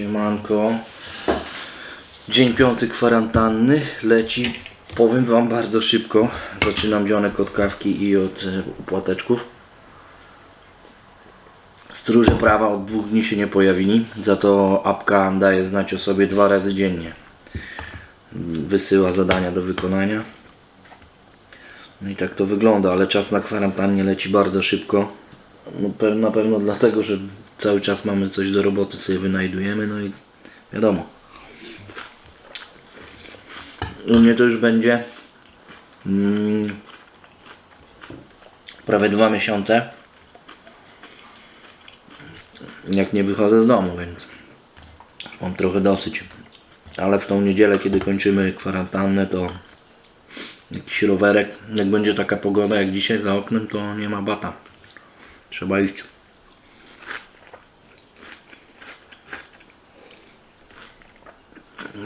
Siemanko. Dzień piąty kwarantanny leci, powiem wam bardzo szybko. Zaczynam dzionek od kawki i od e, płateczków. Stróże prawa od dwóch dni się nie pojawili, za to apka daje znać o sobie dwa razy dziennie. Wysyła zadania do wykonania. No i tak to wygląda, ale czas na kwarantannie leci bardzo szybko. No, na pewno dlatego, że cały czas mamy coś do roboty, sobie wynajdujemy, no i wiadomo. U mnie to już będzie mm, prawie dwa miesiące, jak nie wychodzę z domu, więc mam trochę dosyć. Ale w tą niedzielę, kiedy kończymy kwarantannę, to jakiś rowerek, jak będzie taka pogoda jak dzisiaj za oknem, to nie ma bata. Trzeba iść.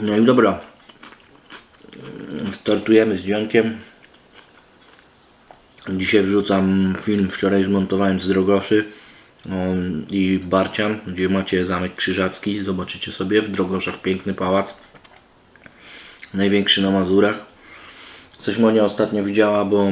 No i dobra. Startujemy z dzionkiem. Dzisiaj wrzucam film, wczoraj zmontowałem z Drogoszy i Barcian, gdzie macie Zamek Krzyżacki. Zobaczycie sobie w Drogoszach piękny pałac. Największy na Mazurach. Coś Monia ostatnio widziała, bo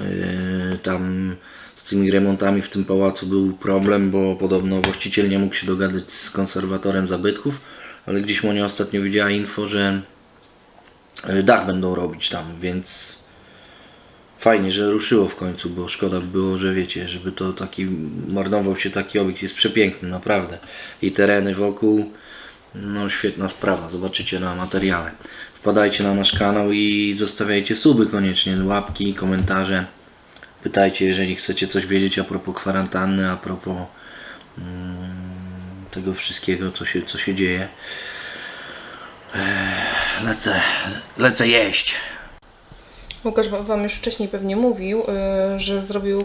Yy, tam z tymi remontami w tym pałacu był problem, bo podobno właściciel nie mógł się dogadać z konserwatorem zabytków, ale gdzieś Monia ostatnio widziała info, że yy, dach będą robić tam, więc fajnie, że ruszyło w końcu, bo szkoda by było, że wiecie, żeby to taki marnował się taki obiekt, jest przepiękny, naprawdę. I tereny wokół, no świetna sprawa, zobaczycie na materiale. Wpadajcie na nasz kanał i zostawiajcie suby koniecznie, łapki, komentarze. Pytajcie, jeżeli chcecie coś wiedzieć a propos kwarantanny, a propos mm, tego wszystkiego, co się, co się dzieje. Ech, lecę, lecę jeść. Łukasz wa- Wam już wcześniej pewnie mówił, y, że zrobił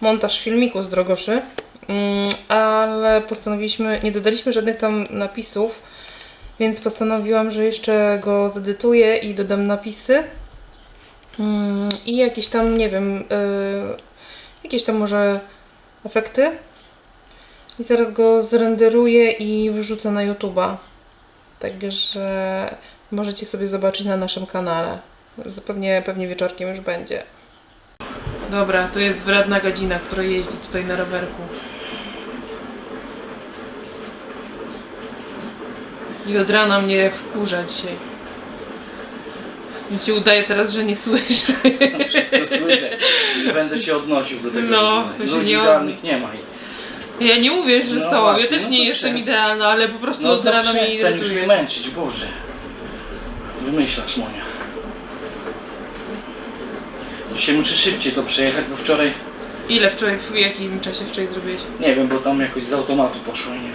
montaż filmiku z Drogoszy, Mm, ale postanowiliśmy, nie dodaliśmy żadnych tam napisów, więc postanowiłam, że jeszcze go zedytuję i dodam napisy. Mm, I jakieś tam, nie wiem, y, jakieś tam może efekty. I zaraz go zrenderuję i wrzucę na YouTube'a. Także możecie sobie zobaczyć na naszym kanale. Pewnie, pewnie wieczorkiem już będzie. Dobra, to jest wredna godzina, która jeździ tutaj na rowerku. I od rana mnie wkurza dzisiaj. Mi się udaje teraz, że nie słyszę. Wszystko słyszę. Nie będę się odnosił do tego. No, to się ludzi nie nie ma. Ja nie mówię, że No są. właśnie, ja też no nie jestem przestań. idealna, ale po prostu No od to rana mnie przestań już mnie irytuje. męczyć, Boże. Wymyślasz, Monia. Dzisiaj muszę szybciej to przejechać, bo wczoraj, Ile wczoraj, w jakim czasie wczoraj zrobiłeś? nie wiem, bo tam jakoś z automatu poszło, nie wiem.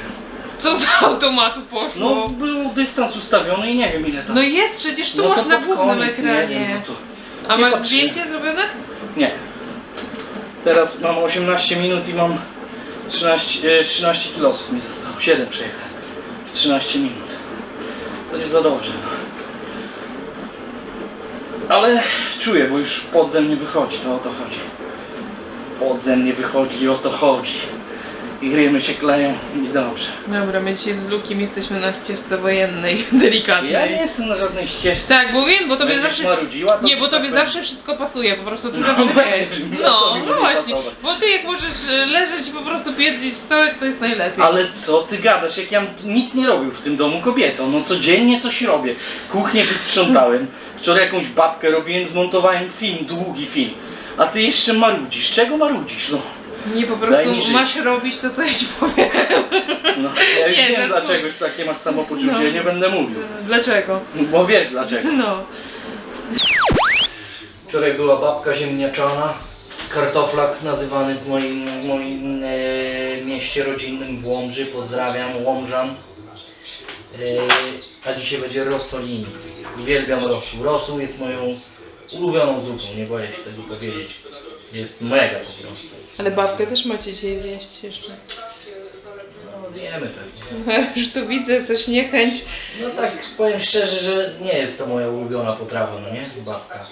Co z automatu poszło? No, był dystans ustawiony i nie wiem ile tam. No jest, przecież tu No to masz na pod głównym koniec, Nie ekranie. wiem, no to... A nie masz patrzyłem. zdjęcie zrobione? Nie. Teraz mam 18 minut i mam 13, e, 13 kilosów mi zostało. 7 przejechałem w 13 minut. To nie za dobrze. Ale czuję, bo już podzem nie wychodzi, to o to chodzi. Podzem nie wychodzi i o to chodzi. I rymy się kleją i dobrze. Dobra, my dzisiaj z Lukiem jesteśmy na ścieżce wojennej, delikatnej. Ja nie jestem na żadnej ścieżce. Tak, bo wiem, bo tobie Będziesz zawsze... marudziła, to Nie, bo tak tobie będzie. zawsze wszystko pasuje, po prostu ty No, zawsze wiesz. no, No, właśnie, pasować? bo ty jak możesz e, leżeć i po prostu pierdzić w stołek, to jest najlepiej. Ale co ty gadasz, jak ja nic nie robił w tym domu kobietą, no codziennie coś robię. Kuchnię wysprzątałem, wczoraj jakąś babkę robiłem, zmontowałem film, długi film. A ty jeszcze marudzisz, czego marudzisz, no? Nie, po Daj mi prostu żyć. masz robić to, co ja ci powiem. no ja już Nie, wiem żartuję. dlaczego takie masz samopoczucie, No. nie będę mówił. Dlaczego? Bo wiesz dlaczego. No. Wczoraj była babka ziemniaczana, kartoflak nazywany w moim, w moim e, mieście rodzinnym w Łomży, pozdrawiam Łomżan. E, a dzisiaj będzie rossolini. Uwielbiam rosół. Rosół jest moją ulubioną zupą, nie boję się tego powiedzieć. Jest mega po prostu. Ale babkę też macie dzisiaj zjeść jeszcze. No zjemy pewnie. Już tu widzę coś niechęć. No tak powiem szczerze, że nie jest to moja ulubiona potrawa, no nie? Babka.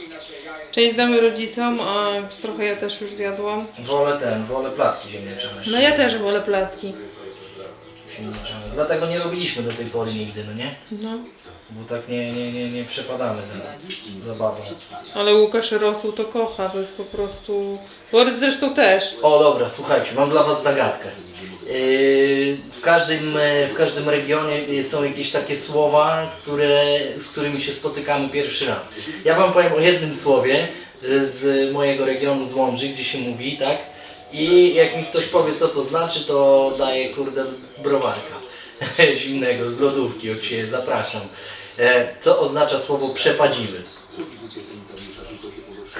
Część damy rodzicom, a trochę ja też już zjadłam. Wolę ten, wolę placki ziemniaczane. No ja też wolę placki. Dlatego nie robiliśmy do tej pory nigdy, no nie? No. Bo tak nie, nie, nie, nie przepadamy za zabawą. Ale Łukasz rosół to kocha, to jest po prostu... Borys zresztą też. O dobra, słuchajcie, mam dla was zagadkę. Yy, w, każdym, w każdym regionie są jakieś takie słowa, które, z którymi się spotykamy pierwszy raz. Ja wam powiem o jednym słowie z, z mojego regionu, z Łomży, gdzie się mówi, tak? I jak mi ktoś powie, co to znaczy, to daję, kurde, browarka zimnego z lodówki od siebie, zapraszam. E, co oznacza słowo przepadziwy?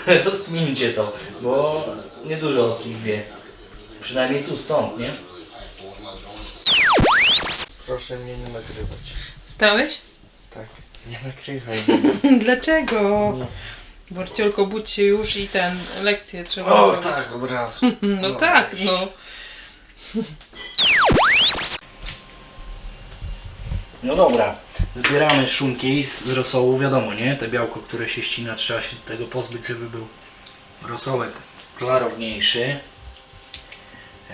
Rozkmincie to, bo niedużo osób wie. Przynajmniej tu stąd, nie? Proszę mnie nie nagrywać. Wstałeś? Tak. Nie nagrywaj. Dlaczego? Borciolko, budź się już i ten, lekcję trzeba O zrobić. tak, od razu. No tak, no. No dobra, zbieramy szunki z, z rosołu, wiadomo, nie? Te białko, które się ścina, trzeba się tego pozbyć, żeby był rosołek klarowniejszy.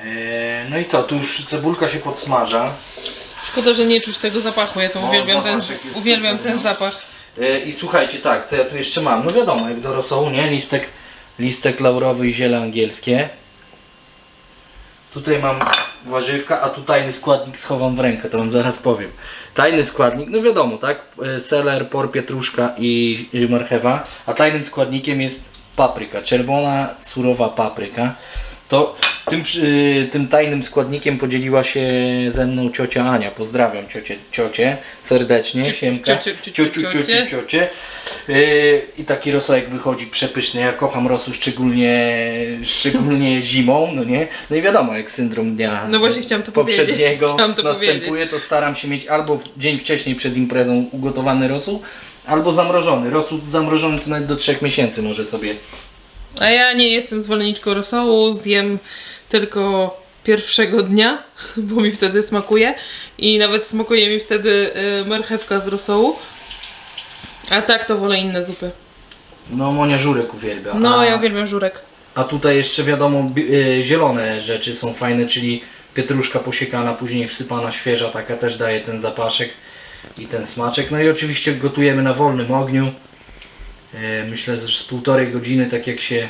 Eee, no i co, tu już cebulka się podsmaża. Szkoda, że nie czuć tego zapachu, ja to No, uwielbiam ten, zapaszek jest uwielbiam super, ten no. zapach. E, I słuchajcie, tak, co ja tu jeszcze mam? No wiadomo, jak do nie? Listek, listek laurowy i ziele angielskie. Tutaj mam warzywka, a tu tajny składnik schowam w rękę, to wam zaraz powiem. Tajny składnik, no wiadomo, tak? E, Seler, por, pietruszka i marchewa, a tajnym składnikiem jest papryka, czerwona, surowa papryka. To tym, przy- tym tajnym składnikiem podzieliła się ze mną ciocia Ania. Pozdrawiam ciocie, ciocie serdecznie, Cio- Siemka. cio- cio- Ciociu, ciocie. ciociu, ciocie. Yy, I taki rosołek wychodzi przepyszny. Ja kocham rosół szczególnie, szczególnie zimą, no nie? No i wiadomo, jak syndrom dnia No właśnie chciałam to powiedzieć. poprzedniego Chciałam to następuje, powiedzieć. to staram się mieć albo w dzień wcześniej przed imprezą ugotowany rosół, albo zamrożony. Rosół zamrożony to nawet do trzech miesięcy może sobie A ja nie jestem zwolenniczką rosołu, zjem tylko pierwszego dnia, bo mi wtedy smakuje i nawet smakuje mi wtedy y, marchewka z rosołu. A tak to wolę inne zupy. No, Monia Żurek uwielbia. No, a, ja uwielbiam żurek. a tutaj jeszcze wiadomo, y, zielone rzeczy są fajne, czyli pietruszka posiekana, później wsypana świeża, taka też daje ten zapaszek i ten smaczek. No i oczywiście gotujemy na wolnym ogniu. E, Myślę, że z półtorej godziny, tak jak się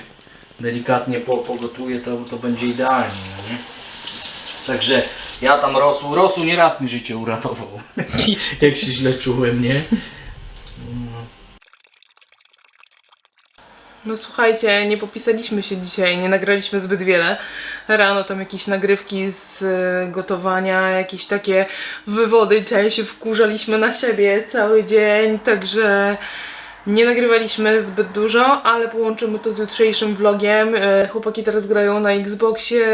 delikatnie po, pogotuje, to, to będzie idealnie. No nie? Także ja tam rosół, rosół nieraz mi życie uratował. jak się źle czułem, nie? No słuchajcie, nie popisaliśmy się dzisiaj, nie nagraliśmy zbyt wiele. Rano tam jakieś nagrywki z y, gotowania, jakieś takie wywody. Dzisiaj się wkurzaliśmy na siebie cały dzień, także nie nagrywaliśmy zbyt dużo, ale połączymy to z jutrzejszym vlogiem. Y, Chłopaki teraz grają na Xboxie,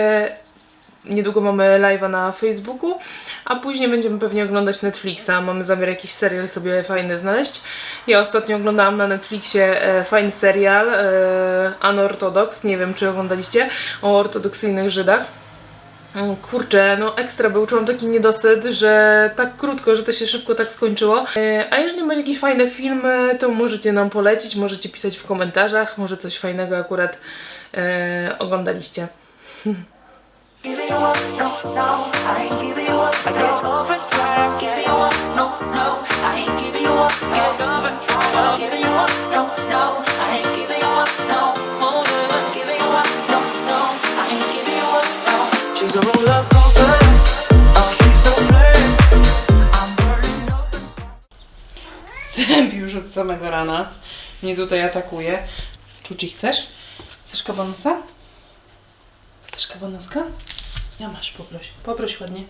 niedługo mamy live'a na Facebooku, a później będziemy pewnie oglądać Netflixa. Mamy zamiar jakiś serial sobie fajny znaleźć. Ja ostatnio oglądałam na Netflixie e, fajny serial e, Unorthodox, nie wiem czy oglądaliście, o ortodoksyjnych Żydach. Mm, Kurczę, no ekstra był, czułam taki niedosyt, że tak krótko, że to się szybko tak skończyło. E, A jeżeli macie jakieś fajne filmy, to możecie nam polecić, możecie pisać w komentarzach, może coś fajnego akurat e, oglądaliście. Sęp już od samego rana mnie tutaj atakuje. Czuci chcesz? Chcesz kabanosa? Chcesz kabanoska? Ja masz, poproś. Poproś ładnie.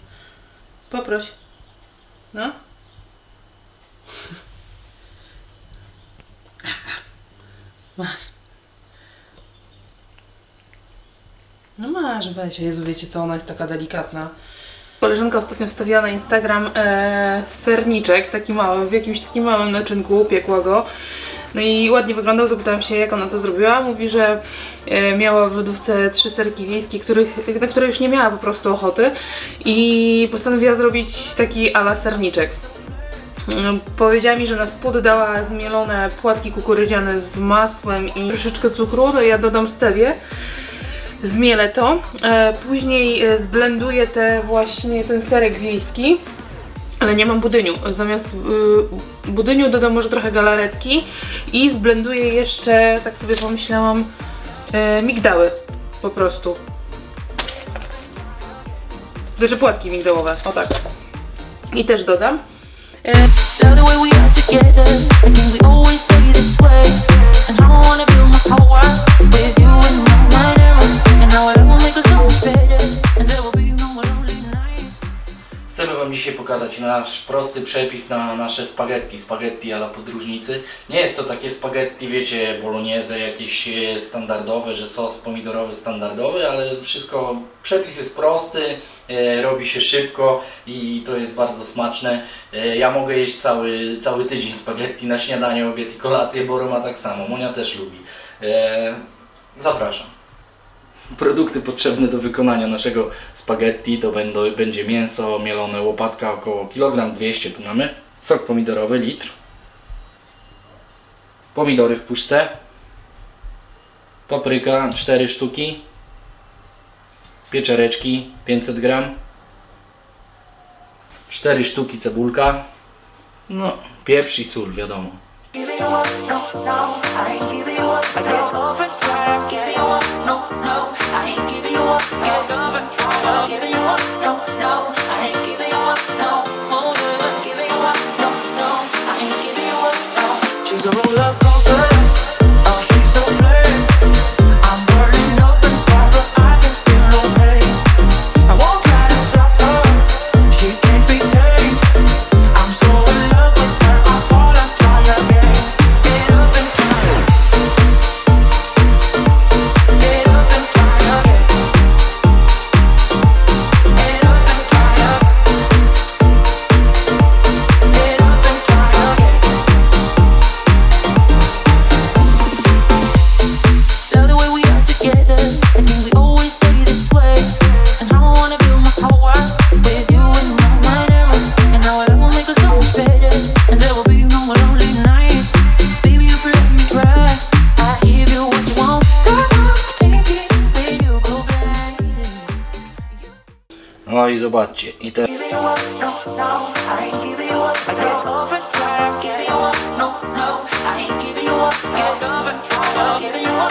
Poproś. No. Masz. No masz, weź. Jezu, wiecie co, ona jest taka delikatna. Koleżanka ostatnio wstawiła na Instagram e, serniczek, taki mały, w jakimś takim małym naczynku, piekła go. No i ładnie wyglądał, zapytałam się jak ona to zrobiła. Mówi, że e, miała w lodówce trzy serki wiejskie, których, na które już nie miała po prostu ochoty i postanowiła zrobić taki ala serniczek. Mm, Powiedziała mi, że na spód dała zmielone płatki kukurydziane z masłem i troszeczkę cukru, to ja dodam stewię. Zmielę to. E, później e, zblenduję te właśnie ten serek wiejski. Ale nie mam budyniu. Zamiast y, budyniu dodam może trochę galaretki i zblenduję jeszcze, tak sobie pomyślałam, e, migdały po prostu. Znaczy płatki migdałowe, o tak. I też dodam. E, pokazać nasz prosty przepis na nasze spaghetti, spaghetti ala podróżnicy. Nie jest to takie spaghetti, wiecie, bolognese jakieś e, standardowe, że sos pomidorowy standardowy, ale wszystko, przepis jest prosty, e, robi się szybko i to jest bardzo smaczne. E, ja mogę jeść cały, cały tydzień spaghetti na śniadanie, obiad i kolację, bo Roma tak samo, Monia też lubi. E, zapraszam. Produkty potrzebne do wykonania naszego spaghetti. To będą, będzie mięso mielone, łopatka około kilogram 200 tu mamy, sok pomidorowy litr, pomidory w puszce, papryka 4 sztuki, pieczareczki 500 gram, 4 sztuki cebulka, no pieprz i sól wiadomo. She's a roller. I ain't giving you up. Give it up. I'll give you up.